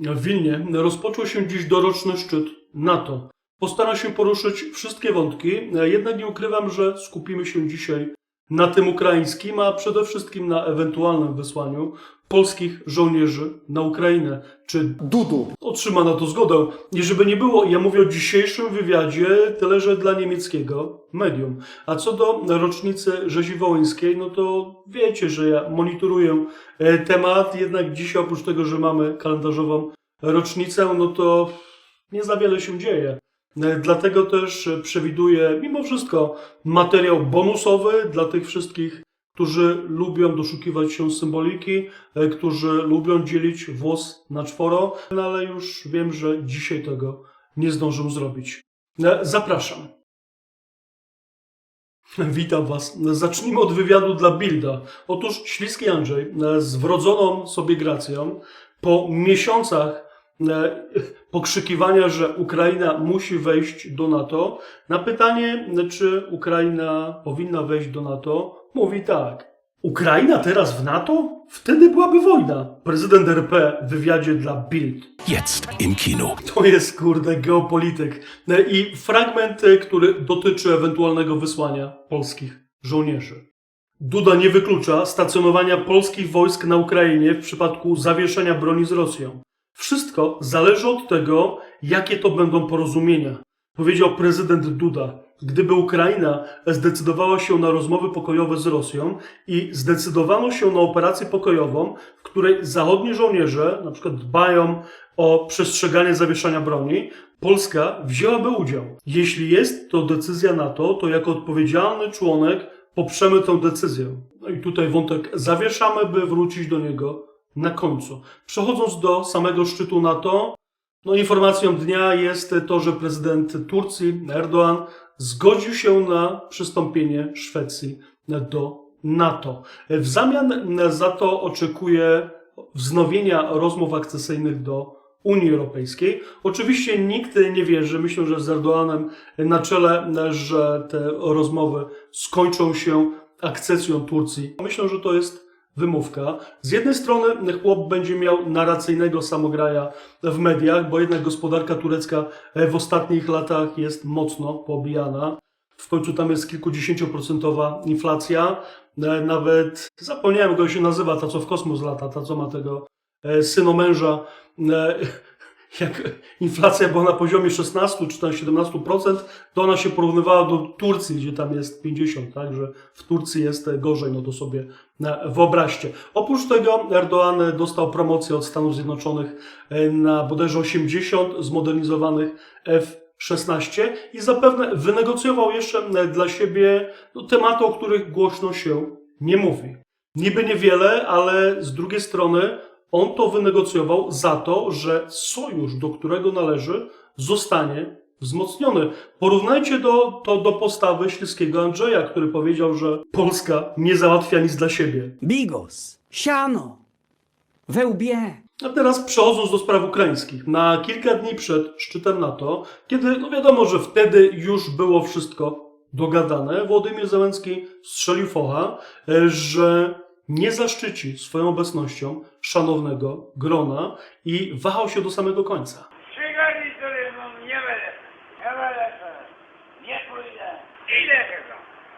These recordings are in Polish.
W Wilnie rozpoczął się dziś doroczny szczyt NATO. Postaram się poruszyć wszystkie wątki, jednak nie ukrywam, że skupimy się dzisiaj na tym ukraińskim, a przede wszystkim na ewentualnym wysłaniu polskich żołnierzy na Ukrainę. Czy Dudu. otrzyma na to zgodę? I żeby nie było, ja mówię o dzisiejszym wywiadzie, tyle że dla niemieckiego medium. A co do rocznicy rzezi wołyńskiej, no to wiecie, że ja monitoruję e, temat, jednak dzisiaj oprócz tego, że mamy kalendarzową rocznicę, no to nie za wiele się dzieje. E, Dlatego też e, przewiduję mimo wszystko materiał bonusowy dla tych wszystkich, którzy lubią doszukiwać się symboliki, e, którzy lubią dzielić włos na czworo, no ale już wiem, że dzisiaj tego nie zdążę zrobić. E, Zapraszam. Witam Was. Zacznijmy od wywiadu dla Bilda. Otóż Śliski Andrzej e, z wrodzoną sobie gracją po miesiącach pokrzykiwania, że Ukraina musi wejść do NATO, na pytanie, czy Ukraina powinna wejść do NATO, mówi tak. Ukraina teraz w NATO? Wtedy byłaby wojna. Prezydent RP w wywiadzie dla Bild. Jetzt im Kino. To jest, kurde, geopolityk. E, I fragment, e, który dotyczy ewentualnego wysłania polskich żołnierzy. Duda nie wyklucza stacjonowania polskich wojsk na Ukrainie w przypadku zawieszenia broni z Rosją. Wszystko zależy od tego, jakie to będą porozumienia. Powiedział prezydent Duda. Gdyby Ukraina zdecydowała się na rozmowy pokojowe z Rosją i zdecydowano się na operację pokojową, w której zachodni żołnierze na przykład dbają o przestrzeganie zawieszania broni, Polska wzięłaby udział. Jeśli jest to decyzja NATO, to jako odpowiedzialny członek poprzemy tę decyzję. No i tutaj wątek zawieszamy, by wrócić do niego na końcu. Przechodząc do samego szczytu NATO, no informacją dnia jest to, że prezydent Turcji Erdoğan zgodził się na przystąpienie Szwecji do NATO. W zamian za to oczekuje wznowienia rozmów akcesyjnych do Unii Europejskiej. Oczywiście nikt nie wierzy, myślę, że z Erdoğanem na czele, że te rozmowy skończą się akcesją Turcji. Myślę, że to jest wymówka. Z jednej strony chłop będzie miał narracyjnego samograja w mediach, bo jednak gospodarka turecka w ostatnich latach jest mocno pobijana. W końcu tam jest kilkudziesięcioprocentowa inflacja. E, Nawet zapomniałem, jak się nazywa, ta co w kosmos lata, ta co ma tego e, synomęża. Jak inflacja była na poziomie 16 czy tam 17%, to ona się porównywała do Turcji, gdzie tam jest 50, także w Turcji jest gorzej, no to sobie e, wyobraźcie. Oprócz tego Erdoğan dostał promocję od Stanów Zjednoczonych e, na bodajże 80 zmodernizowanych F-16 i zapewne wynegocjował jeszcze dla siebie no, tematy, o których głośno się nie mówi. Niby niewiele, ale z drugiej strony on to wynegocjował za to, że sojusz, do którego należy, zostanie wzmocniony. Porównajcie do, to do postawy Śliskiego Andrzeja, który powiedział, że Polska nie załatwia nic dla siebie. Bigos, siano, we łbie. A teraz przechodząc do spraw ukraińskich. Na kilka dni przed szczytem NATO, kiedy no wiadomo, że wtedy już było wszystko dogadane, Władimir Zełenski strzelił focha, że nie zaszczyci swoją obecnością szanownego grona i wahał się do samego końca. Przygodzi sobie, no nie będę. Nie będę. Nie pójdę. Idę chyba.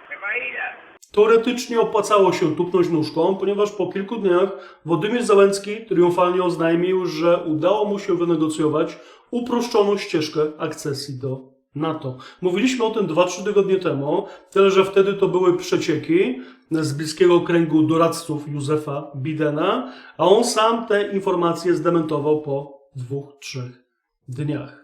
Chyba idę. Teoretycznie opłacało się tupnąć nóżką, ponieważ po kilku dniach Władimir Załęcki triumfalnie oznajmił, że udało mu się wynegocjować uproszczoną ścieżkę akcesji do NATO. Mówiliśmy o tym 2-3 tygodnie temu, tyle że wtedy to były przecieki z bliskiego kręgu doradców Józefa Bidena, a on sam te informacje zdementował po dwóch, trzech dniach.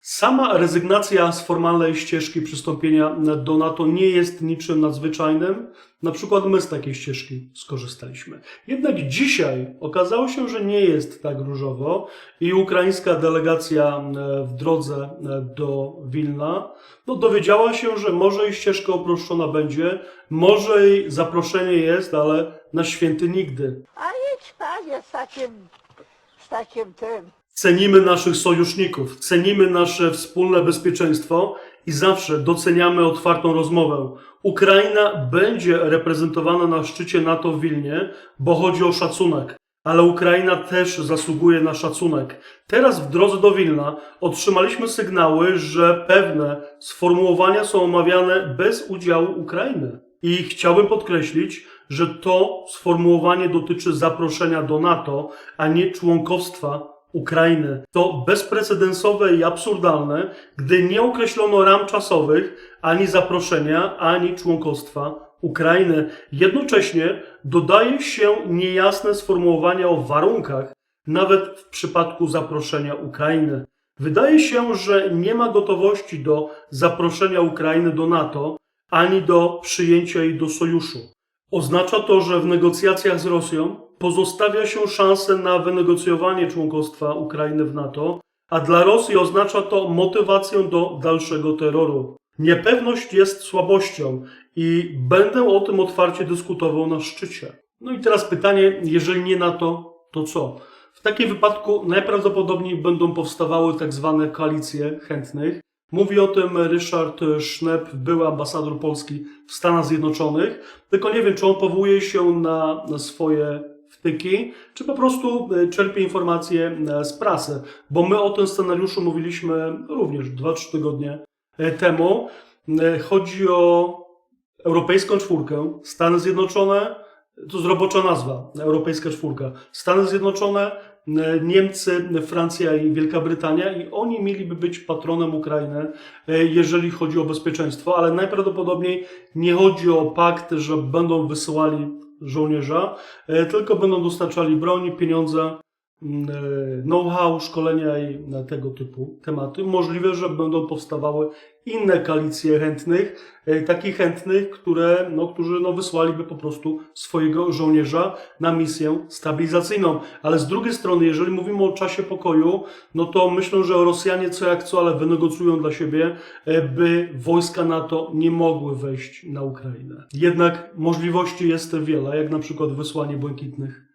Sama rezygnacja z formalnej ścieżki przystąpienia do NATO nie jest niczym nadzwyczajnym. Na przykład my z takiej ścieżki skorzystaliśmy. Jednak dzisiaj okazało się, że nie jest tak różowo i ukraińska delegacja e, w drodze e, do Wilna no, dowiedziała się, że może i ścieżka uproszczona będzie, może i zaproszenie jest, ale na święty nigdy. A jedź panie z takim, z takim tym. Cenimy naszych sojuszników, cenimy nasze wspólne bezpieczeństwo i zawsze doceniamy otwartą rozmowę. Ukraina będzie reprezentowana na szczycie NATO w Wilnie, bo chodzi o szacunek. ale Ukraina też zasługuje na szacunek. Teraz w drodze do Wilna otrzymaliśmy sygnały, że pewne sformułowania są omawiane bez udziału Ukrainy. I chciałbym podkreślić, że to sformułowanie dotyczy zaproszenia do NATO, a nie członkostwa Ukrainy. To bezprecedensowe i absurdalne, gdy nie określono ram czasowych ani zaproszenia, ani członkostwa Ukrainy. Jednocześnie dodaje się niejasne sformułowania o warunkach, nawet w przypadku zaproszenia Ukrainy. Wydaje się, że nie ma gotowości do zaproszenia Ukrainy do NATO, ani do przyjęcia jej do sojuszu. Oznacza to, że w negocjacjach z Rosją pozostawia się szansę na wynegocjowanie członkostwa Ukrainy w NATO, a dla Rosji oznacza to motywację do dalszego terroru. Niepewność jest słabością i będę o tym otwarcie dyskutował na szczycie. No i teraz pytanie, jeżeli nie NATO, to co? W takim wypadku najprawdopodobniej będą powstawały tak zwane koalicje chętnych. Mówi o tym Ryszard Schnepp, były ambasador Polski w Stanach Zjednoczonych. Tylko nie wiem, czy on powołuje się na swoje wtyki, czy po prostu e, czerpie informacje e, z prasy. Bo my o tym scenariuszu mówiliśmy również 2-3 tygodnie e, temu. Chodzi o Europejską Czwórkę, Stany Zjednoczone, to jest robocza nazwa, Europejska Czwórka. Stany Zjednoczone, Niemcy, Francja i Wielka Brytania i oni mieliby być patronem Ukrainy, jeżeli chodzi o bezpieczeństwo, ale najprawdopodobniej nie chodzi o pakt, że będą wysyłali żołnierza, e, tylko będą dostarczali broń, pieniądze, know-how, szkolenia i tego typu tematy. Możliwe, że będą powstawały inne koalicje chętnych, e, takich chętnych, które, no, którzy no, wysłaliby po prostu swojego żołnierza na misję stabilizacyjną. Ale z drugiej strony, jeżeli mówimy o czasie pokoju, no to myślę, że Rosjanie co jak co, ale wynegocjują dla siebie, e, by wojska NATO nie mogły wejść na Ukrainę. Jednak możliwości jest wiele, jak na przykład wysłanie błękitnych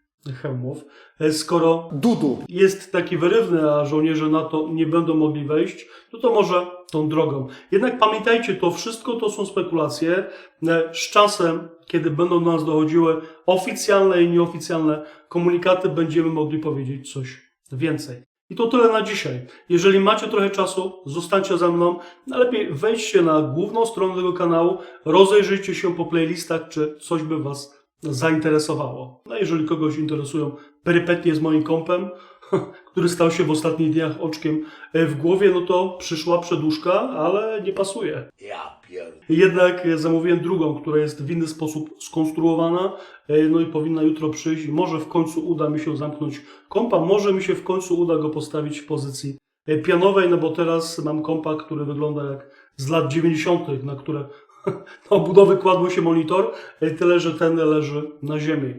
hełmów. E, Skoro Dudu. jest taki wyrywny, a żołnierze NATO nie będą mogli wejść, no to może tą drogą. Jednak pamiętajcie, to wszystko to są spekulacje. E, Z czasem, kiedy będą do nas dochodziły oficjalne i nieoficjalne komunikaty, będziemy mogli powiedzieć coś więcej. I to tyle na dzisiaj. Jeżeli macie trochę czasu, zostańcie ze mną. Najlepiej wejdźcie na główną stronę tego kanału, rozejrzyjcie się po playlistach, czy coś by Was zainteresowało. No jeżeli kogoś interesują perypetie z moim kompem, który stał się w ostatnich dniach oczkiem e, w głowie, no to przyszła przedłużka, ale nie pasuje. Ja. Jednak zamówiłem drugą, która jest w inny sposób skonstruowana, e, no i powinna jutro przyjść. Może w końcu uda mi się zamknąć kompa, może mi się w końcu uda go postawić w pozycji e, pianowej, no bo teraz mam kompa, który wygląda jak z lat 90., na które na obudowy kładł się monitor, tyle że ten leży na ziemi.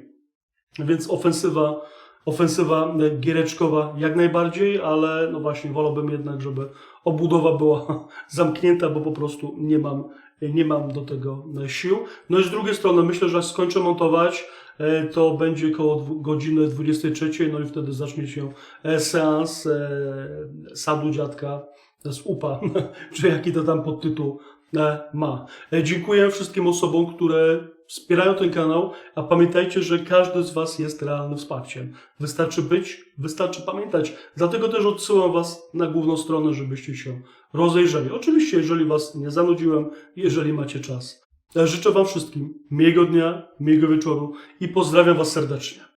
Więc ofensywa, ofensywa giereczkowa jak najbardziej, ale no właśnie wolałbym jednak, żeby obudowa była zamknięta, bo po prostu nie mam, nie mam do tego sił. No i z drugiej strony myślę, że jak skończę montować, e, to będzie koło dwu- godziny 23, no i wtedy zacznie się e, seans e, sadu dziadka z UPA, czy jaki to tam podtytuł ma. E, Dziękuję wszystkim osobom, które wspierają ten kanał, a pamiętajcie, że każdy z Was jest realnym wsparciem. Wystarczy być, wystarczy pamiętać. Dlatego też odsyłam Was na główną stronę, żebyście się rozejrzeli. Oczywiście, jeżeli Was nie zanudziłem, jeżeli macie czas. E, Życzę Wam wszystkim miłego dnia, miłego wieczoru i pozdrawiam Was serdecznie.